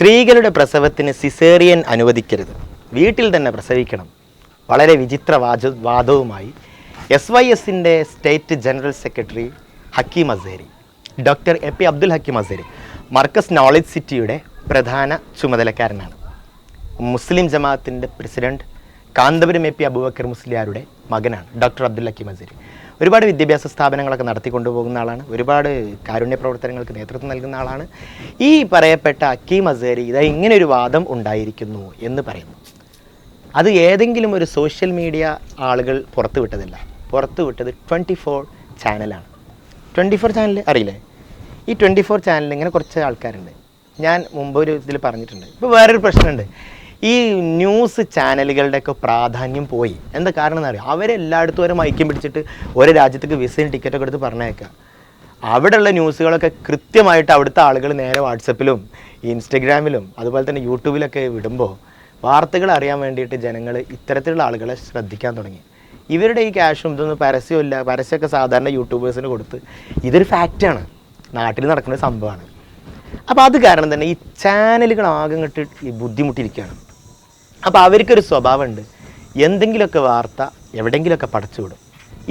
സ്ത്രീകളുടെ പ്രസവത്തിന് സിസേറിയൻ അനുവദിക്കരുത്. വീട്ടിൽ തന്നെ പ്രസവിക്കണം. വളരെ വിചിത്ര വാച വാദവുമായി എസ് വൈ എസിന്റെ state general secretary Hakeem Azhari doctor A P Abdul Hakeem Azhari Markaz knowledge സിറ്റിയുടെ പ്രധാന ചുമതലക്കാരനാണ്. മുസ്ലിം ജമാഅത്തിന്റെ president Kanthapuram A P Abubakar മുസ്ലിയാരുടെ മകനാണ് ഡോക്ടർ അബ്ദുൽ ഹക്കീം അസേരി ഒരുപാട് വിദ്യാഭ്യാസ സ്ഥാപനങ്ങളൊക്കെ നടത്തിക്കൊണ്ടു പോകുന്ന ആളാണ്. ഒരുപാട് കാരുണ്യ പ്രവർത്തനങ്ങൾക്ക് നേതൃത്വം നൽകുന്ന ആളാണ്. ഈ പറയപ്പെട്ട അക്കീം അസേരി ഇതാ ഇങ്ങനെ ഒരു വാദം ഉണ്ടായിരിക്കുന്നു എന്ന് പറയുന്നു. അത് ഏതെങ്കിലും ഒരു സോഷ്യൽ മീഡിയ ആളുകൾ പുറത്തുവിട്ടതല്ല. പുറത്തുവിട്ടത് പുറത്തു ട്വന്റി ഫോർ ചാനലാണ്. ട്വന്റി ഫോർ ചാനൽ അറിയില്ലേ? ഈ ട്വന്റി ഫോർ ചാനലിൽ ഇങ്ങനെ കുറച്ച് ആൾക്കാരുണ്ട്. ഞാൻ മുമ്പ് ഒരു ഇതിൽ പറഞ്ഞിട്ടുണ്ട്. ഇപ്പോൾ വേറൊരു പ്രശ്നമുണ്ട്. ഈ ന്യൂസ് ചാനലുകളുടെയൊക്കെ പ്രാധാന്യം പോയി. എന്താ കാരണം എന്നറിയാം? അവരെല്ലായിടത്തും ഒരു മൈക്കും പിടിച്ചിട്ട് ഒരു രാജ്യത്തേക്ക് വിസയും ടിക്കറ്റൊക്കെ എടുത്ത് പറഞ്ഞേക്കാം അവിടെയുള്ള ന്യൂസുകളൊക്കെ കൃത്യമായിട്ട് അവിടുത്തെ ആളുകൾ നേരെ വാട്സപ്പിലും ഇൻസ്റ്റഗ്രാമിലും അതുപോലെ തന്നെ യൂട്യൂബിലൊക്കെ വിടുമ്പോൾ വാർത്തകൾ അറിയാൻ വേണ്ടിയിട്ട് ജനങ്ങൾ ഇത്തരത്തിലുള്ള ആളുകളെ ശ്രദ്ധിക്കാൻ തുടങ്ങി. ഇവരുടെ ഈ ക്യാഷും ഇതൊന്നും പരസ്യമില്ല പരസ്യമൊക്കെ സാധാരണ യൂട്യൂബേഴ്സിന് കൊടുത്ത് ഇതൊരു ഫാക്റ്റാണ് നാട്ടിൽ നടക്കുന്ന സംഭവമാണ്. അപ്പോൾ അത് കാരണം തന്നെ ഈ ചാനലുകൾ ആകെ ഈ ബുദ്ധിമുട്ടിയിരിക്കുകയാണ് അപ്പോൾ അവർക്കൊരു സ്വഭാവമുണ്ട്. എന്തെങ്കിലുമൊക്കെ വാർത്ത എവിടെയെങ്കിലുമൊക്കെ പടച്ചു വിടും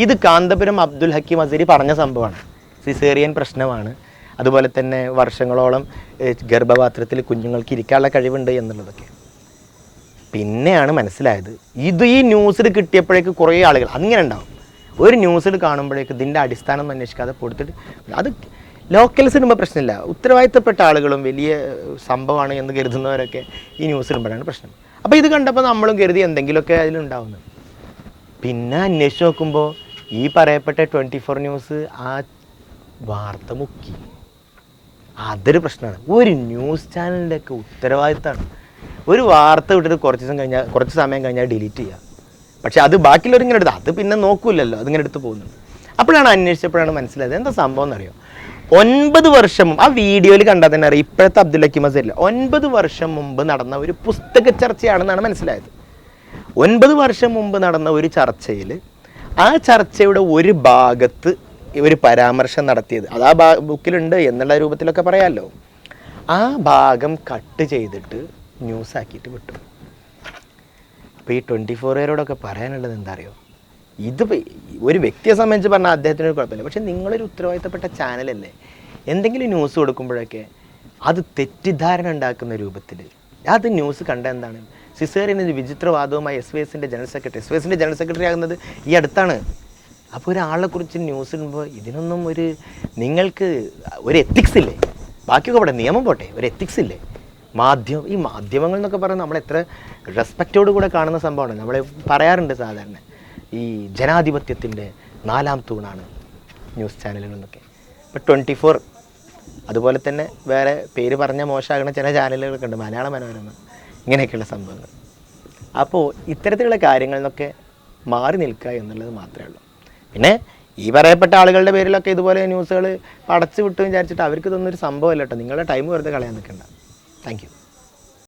ഇത് കാന്തപുരം അബ്ദുൽ ഹക്കീം അസരി പറഞ്ഞ സംഭവമാണ്. സിസേറിയൻ പ്രശ്നമാണ്. അതുപോലെ തന്നെ വർഷങ്ങളോളം ഗർഭപാത്രത്തിൽ കുഞ്ഞുങ്ങൾക്ക് ഇരിക്കാനുള്ള കഴിവുണ്ട് എന്നുള്ളതൊക്കെ. പിന്നെയാണ് മനസ്സിലായത് ഇത് ഈ ന്യൂസിൽ കിട്ടിയപ്പോഴേക്ക് കുറേ ആളുകൾ അങ്ങനെ ഉണ്ടാവും. ഒരു ന്യൂസിൽ കാണുമ്പോഴേക്ക് ഇതിന്റെ അടിസ്ഥാനം അന്വേഷിക്കാതെ കൊടുത്തിട്ട് അത് ലോക്കൽ സിനിമ പ്രശ്നമില്ല. ഉത്തരവാദിത്തപ്പെട്ട ആളുകളും വലിയ സംഭവമാണ് എന്ന് കരുതുന്നവരൊക്കെ ഈ ന്യൂസ് ഇടുമ്പോഴാണ് പ്രശ്നം. അപ്പോൾ ഇത് കണ്ടപ്പോൾ നമ്മളും കരുതി എന്തെങ്കിലുമൊക്കെ അതിലുണ്ടാവുന്നത് പിന്നെ അന്വേഷിച്ച് നോക്കുമ്പോൾ ഈ പറയപ്പെട്ട ട്വന്റി ഫോർ ന്യൂസ് ആ വാർത്ത മുക്കി. അതൊരു പ്രശ്നമാണ്. ഒരു ന്യൂസ് ചാനലിന്റെയൊക്കെ ഉത്തരവാദിത്തമാണ് ഒരു വാർത്ത വിട്ടിട്ട് കുറച്ച് ദിവസം കഴിഞ്ഞാൽ കുറച്ച് സമയം കഴിഞ്ഞാൽ ഡിലീറ്റ് ചെയ്യുക പക്ഷേ അത് ബാക്കിയുള്ളവർ ഇങ്ങനെ എടുത്ത് അത് പിന്നെ നോക്കൂലല്ലോ അതിങ്ങനെ എടുത്ത് പോകുന്നുണ്ട് അപ്പോഴാണ് അന്വേഷിച്ചപ്പോഴാണ് മനസ്സിലായത്. എന്താ സംഭവം എന്നറിയോ? ഒൻപത് വർഷം മുമ്പ് ആ വീഡിയോയിൽ കണ്ടാൽ തന്നെ അറിയാം ഇപ്പോഴത്തെ അബ്ദുൽ ഹക്കീം അസരില്ല. ഒൻപത് വർഷം മുമ്പ് നടന്ന ഒരു പുസ്തക ചർച്ചയാണെന്നാണ് മനസ്സിലായത്. ഒൻപത് വർഷം മുമ്പ് നടന്ന ഒരു ചർച്ചയിൽ ആ ചർച്ചയുടെ ഒരു ഭാഗത്ത് ഒരു പരാമർശം നടത്തിയത്. അത് ആ ബുക്കിലുണ്ട് എന്നുള്ള രൂപത്തിലൊക്കെ പറയാമല്ലോ ആ ഭാഗം കട്ട് ചെയ്തിട്ട് ന്യൂസ് ആക്കിയിട്ട് വിട്ടു. അപ്പോൾ ഈ ട്വന്റി ഫോർ ഇയറോടൊക്കെ പറയാനുള്ളത് എന്താ അറിയോ? ഇത് ഒരു വ്യക്തിയെ സംബന്ധിച്ച് പറഞ്ഞാൽ അദ്ദേഹത്തിന് ഒരു കുഴപ്പമില്ല. പക്ഷെ നിങ്ങളൊരു ഉത്തരവാദിത്തപ്പെട്ട ചാനലല്ലേ? എന്തെങ്കിലും ന്യൂസ് കൊടുക്കുമ്പോഴൊക്കെ അത് തെറ്റിദ്ധാരണ ഉണ്ടാക്കുന്ന രൂപത്തിൽ അത് ന്യൂസ് കണ്ട എന്താണ്? സിസേറിയൻ ഒരു വിചിത്രവാദവുമായി എസ് വി എസിന്റെ ജനറൽ സെക്രട്ടറി എസ് വി എസിന്റെ ജനറൽ സെക്രട്ടറി ആകുന്നത് ഈ അടുത്താണ്. അപ്പോൾ ഒരാളെക്കുറിച്ച് ന്യൂസ് ഇടുമ്പോൾ ഇതിനൊന്നും ഒരു നിങ്ങൾക്ക് ഒരു എത്തിക്സ് ഇല്ലേ? ബാക്കിയൊക്കെ പോട്ടെ നിയമം പോട്ടെ ഒരു എത്തിക്സ് ഇല്ലേ? മാധ്യമം ഈ മാധ്യമങ്ങൾ എന്നൊക്കെ പറയുന്നത് നമ്മൾ എത്ര റെസ്പെക്റ്റോട് കൂടെ കാണുന്ന സംഭവമാണ്. നമ്മൾ പറയാറുണ്ട് സാധാരണ. ഈ ജനാധിപത്യത്തിന്റെ നാലാം തൂണാണ് ന്യൂസ് ചാനലുകൾ എന്നൊക്കെ ഇപ്പോൾ ട്വന്റി ഫോർ അതുപോലെ തന്നെ വേറെ പേര് പറഞ്ഞ മോശമാകുന്ന ചില ചാനലുകളൊക്കെ ഉണ്ട്. മലയാള മനോരമ ഇങ്ങനെയൊക്കെയുള്ള സംഭവങ്ങൾ. അപ്പോൾ ഇത്തരത്തിലുള്ള കാര്യങ്ങളിൽ മാറി നിൽക്കുക എന്നുള്ളത് മാത്രമേ ഉള്ളൂ. പിന്നെ ഈ പറയപ്പെട്ട ആളുകളുടെ പേരിലൊക്കെ ഇതുപോലെ ന്യൂസുകൾ അടച്ചു വിട്ടു വിചാരിച്ചിട്ട് അവർക്ക് ഇതൊന്നും ഒരു സംഭവമല്ല കേട്ടോ. നിങ്ങളുടെ ടൈം വെറുതെ കളയാൻ നിൽക്കണ്ട. താങ്ക്